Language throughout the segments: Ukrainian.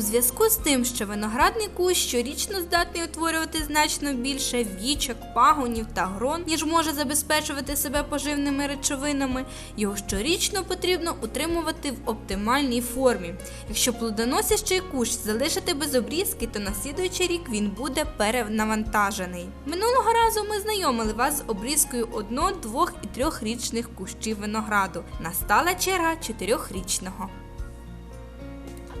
У зв'язку з тим, що виноградний кущ щорічно здатний утворювати значно більше вічок, пагонів та грон, ніж може забезпечувати себе поживними речовинами, його щорічно потрібно утримувати в оптимальній формі. Якщо плодоносящий кущ залишити без обрізки, то на слідуючий рік він буде перенавантажений. Минулого разу ми знайомили вас з обрізкою одно, двох і трьохрічних кущів винограду. Настала черга чотирьохрічного.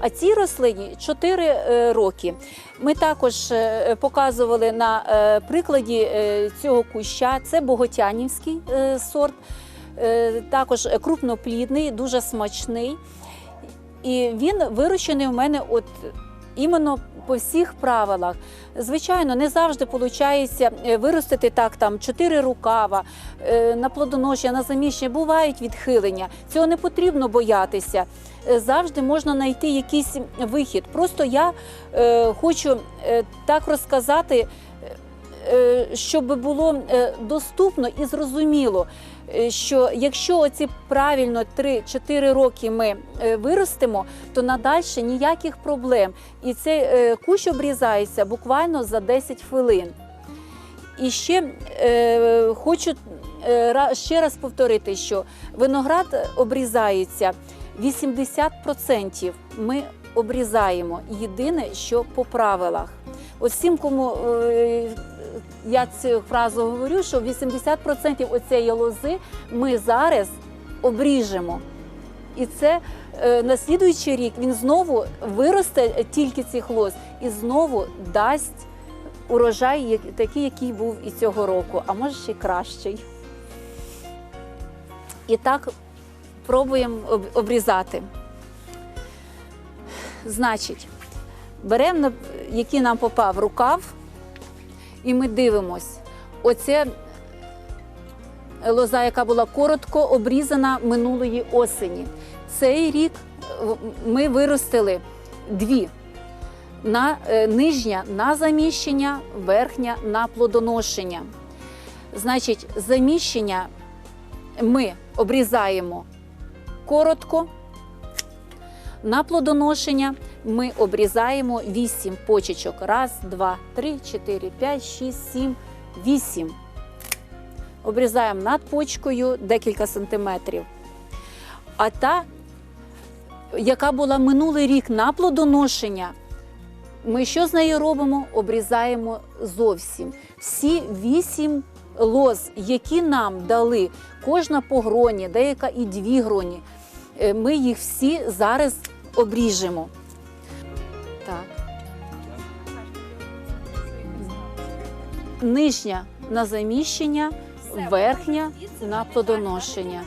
А цій рослині 4 роки. Ми також е, показували на е, прикладі е, цього куща. Це боготянівський е, сорт, е, також крупноплідний, дуже смачний. І він вирощений у мене от іменно по всіх правилах. Звичайно, не завжди виходить виростити так там чотири рукава е, на плодоношення, на заміщення. Бувають відхилення. Цього не потрібно боятися. Е, Завжди можна знайти якийсь вихід. Просто я е, хочу е, так розказати, е, щоб було е, доступно і зрозуміло, е, що якщо оці правильно 3-4 роки ми е, виростимо, то надальше ніяких проблем. І цей е, кущ обрізається буквально за 10 хвилин. І ще е, хочу е, ще раз повторити, що виноград обрізається 80% ми обрізаємо. Єдине, що по правилах. Ось кому е, я цю фразу говорю, що 80% оцієї лози ми зараз обріжемо. І це е, на слідуючий рік він знову виросте тільки цих лоз і знову дасть урожай, такий, який був і цього року, а може ще й кращий. І так пробуємо обрізати. Значить, беремо, який нам попав рукав, і ми дивимось. Оце лоза, яка була коротко обрізана минулої осені. Цей рік е, ми виростили дві. На, е, нижня на заміщення, верхня на плодоношення. Значить, заміщення ми обрізаємо коротко. На плодоношення ми обрізаємо 8 почечок. Раз, два, три, чотири, п'ять, шість, сім, вісім. Обрізаємо над почкою декілька сантиметрів. А та, яка була минулий рік на плодоношення, ми що з нею робимо? Обрізаємо зовсім. Всі вісім лоз, які нам дали, кожна по гроні, деяка і дві гроні, е, ми їх всі зараз обріжемо. Так. Нижня на заміщення, верхня на плодоношення.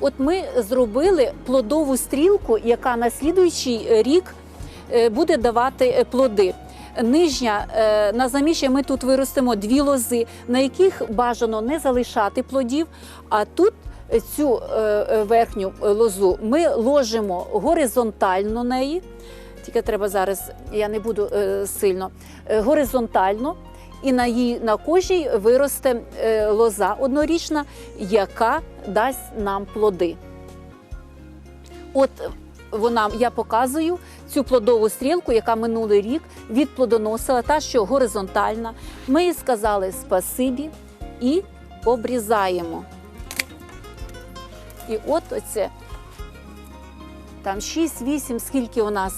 От ми зробили плодову стрілку, яка на слідуючий рік е, буде давати е, плоди. Нижня е, на заміщення ми тут виростимо дві лози, на яких бажано не залишати плодів. А тут е, цю е, е, верхню е, лозу ми ложимо горизонтально неї. Тільки треба зараз, я не буду сильно горизонтально. І на її на кожній виросте лоза однорічна, яка дасть нам плоди. От вона я показую цю плодову стрілку, яка минулий рік відплодоносила, та що горизонтальна. Ми їй сказали спасибі і обрізаємо. І от оце там 6-8, скільки у нас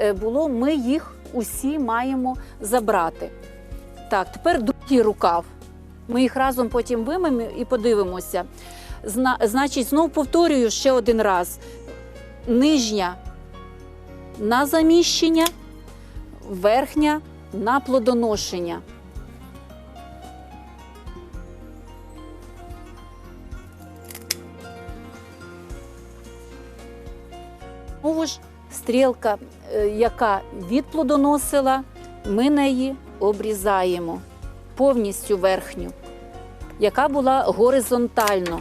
е, було, ми їх усі маємо забрати. Так, тепер другий рукав. Ми їх разом потім вимемо і подивимося. Зна, значить, знову повторюю ще один раз: нижня на заміщення, верхня на плодоношення. Знову ж стрілка, е, яка відплодоносила, ми неї обрізаємо повністю верхню, яка була горизонтально.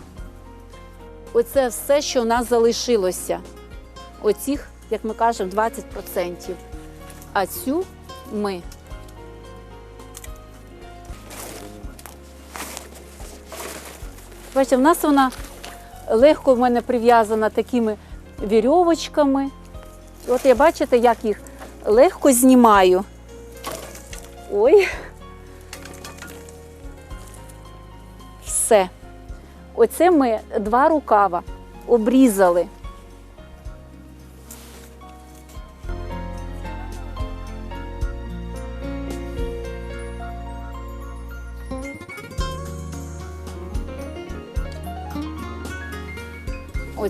Оце все, що в нас залишилося. Оцих, як ми кажемо, 20%. А цю ми. Бачите, в нас вона легко в мене прив'язана такими вірьовочками. От я бачите, як їх легко знімаю. Ой. Все. Оце ми два рукава обрізали.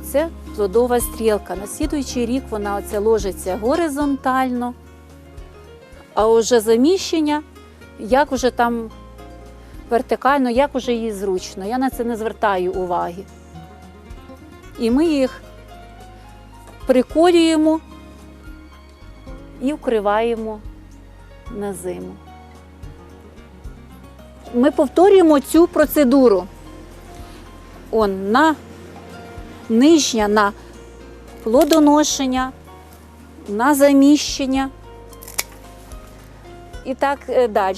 Оце плодова стрілка. На слідуючий рік вона оце ложиться горизонтально, а вже заміщення, як вже там вертикально, як уже їй зручно. Я на це не звертаю уваги. І ми їх приколюємо і вкриваємо на зиму. Ми повторюємо цю процедуру. Он на нижня на плодоношення, на заміщення і так далі.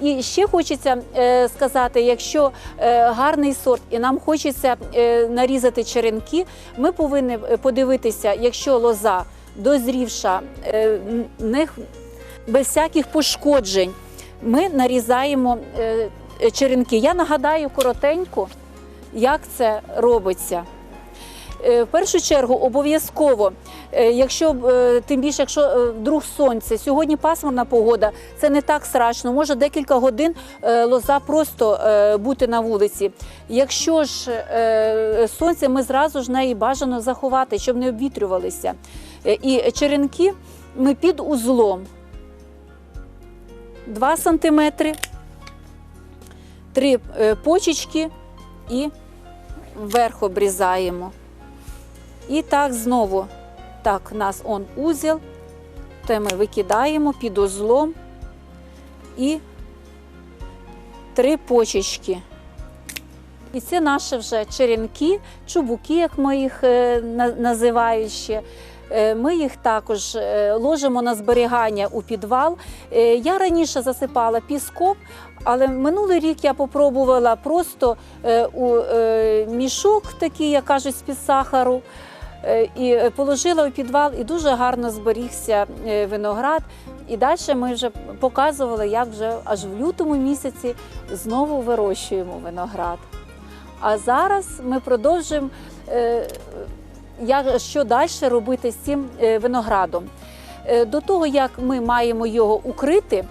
І ще хочеться е, сказати, якщо е, гарний сорт і нам хочеться е, нарізати черенки, ми повинні е, подивитися, якщо лоза дозрівша, е, без всяких пошкоджень, ми нарізаємо е, е, черенки. Я нагадаю коротенько, як це робиться. Е, В першу чергу обов'язково, е, якщо е, тим більше, якщо вдруг сонце, сьогодні пасмурна погода, це не так страшно. Може декілька годин лоза просто бути на вулиці. Якщо ж сонце, ми зразу ж неї бажано заховати, щоб не обвітрювалися. І черенки ми під узлом 2 сантиметри, 3 почечки і вверх обрізаємо. І так знову, так, нас он узел, те ми викидаємо під узлом і три почечки. І це наші вже черенки, чубуки, як ми їх е, називають ще. Е, Ми їх також е, ложимо на зберігання у підвал. Я раніше засипала піском, але минулий рік я попробувала просто у мішок, такий, як кажуть, з-під сахару. Е, І е, положила у підвал, і дуже гарно зберігся е, виноград. І далі ми вже показували, як вже аж в лютому місяці знову вирощуємо виноград. А зараз ми продовжуємо, що далі робити з цим виноградом. До того, як ми маємо його укрити,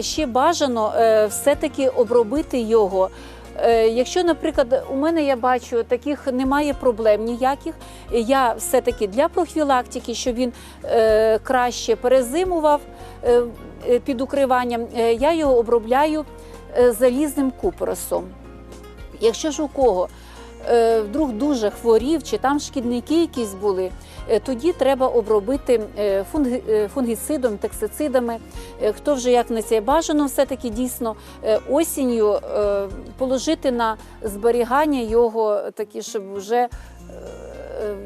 ще бажано все-таки обробити його. Е, Якщо, наприклад, у мене я бачу, таких немає проблем ніяких, я все-таки для профілактики, щоб він е, краще перезимував е, під укриванням, я його обробляю залізним купоросом. Якщо ж у кого вдруг дуже хворів, чи там шкідники якісь були, е, тоді треба обробити е, е, фунгіцидом, тексицидами. Е, Хто вже як на це бажано, все-таки дійсно е, осінню е, положити на зберігання його, такі, щоб вже е, е,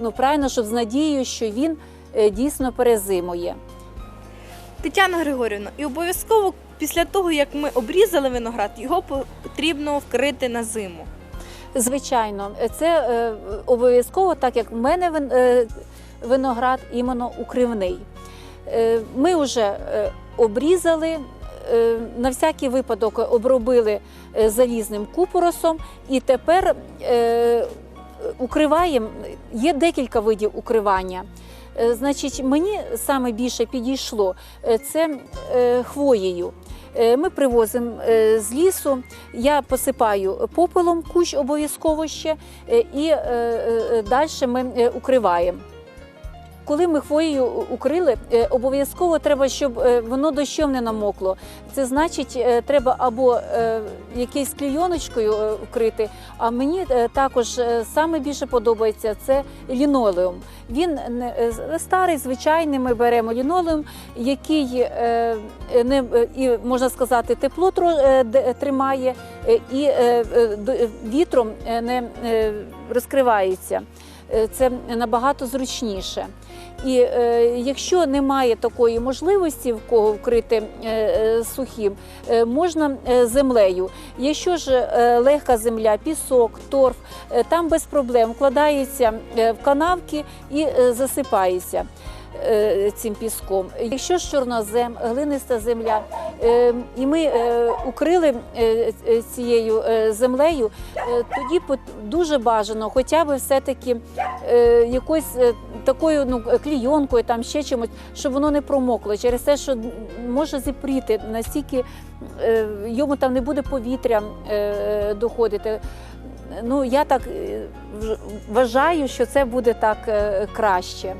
ну, правильно, щоб з надією, що він е, дійсно перезимує. Тетяна Григорівна, і обов'язково після того, як ми обрізали виноград, його потрібно вкрити на зиму. Звичайно, це е, обов'язково, так як в мене вин- е, виноград іменно укривний. Е, ми вже е, обрізали, е, на всякий випадок обробили е, залізним купоросом і тепер е, укриваємо. Є декілька видів укривання. Е, Значить, мені саме більше підійшло е, це е, хвоєю. Ми привозимо з лісу, я посипаю попелом кущ обов'язково ще, і далі ми укриваємо. Коли ми хвоєю укрили, е, обов'язково треба, щоб е, воно дощом не намокло. Це значить, е, треба або якоюсь клійоночкою вкрити, а мені також саме більше подобається це лінолеум. Він старий, звичайний, ми беремо лінолеум, який не і можна сказати тепло тримає і вітром не розкривається. Е, це набагато зручніше. І е, якщо немає такої можливості в кого вкрити е, сухим, можна землею. Якщо ж легка земля, пісок, торф, там без проблем вкладається в канавки і засипається цим піском. Якщо ж чорнозем, глиниста земля, е, і ми е, укрили е, е, цією е, землею, е, тоді дуже бажано, хоча б все-таки е, якоюсь е, такою ну, клійонкою, там ще чимось, щоб воно не промокло. Через те, що може зіпріти настільки е, йому там не буде повітря е, доходити. Ну, я так е, вважаю, що це буде так е, краще.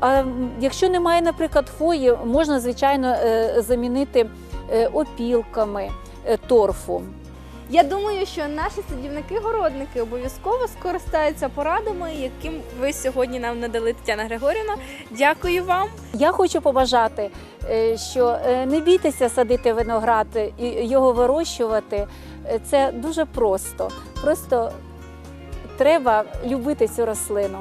А якщо немає, наприклад, фої, можна, звичайно, е, замінити е, опілками е, торфу. Я думаю, що наші садівники-городники обов'язково скористаються порадами, яким ви сьогодні нам надали Тетяна Григорівна. Дякую вам. Я хочу побажати, що не бійтеся садити виноград і його вирощувати. Це дуже просто. Просто треба любити цю рослину.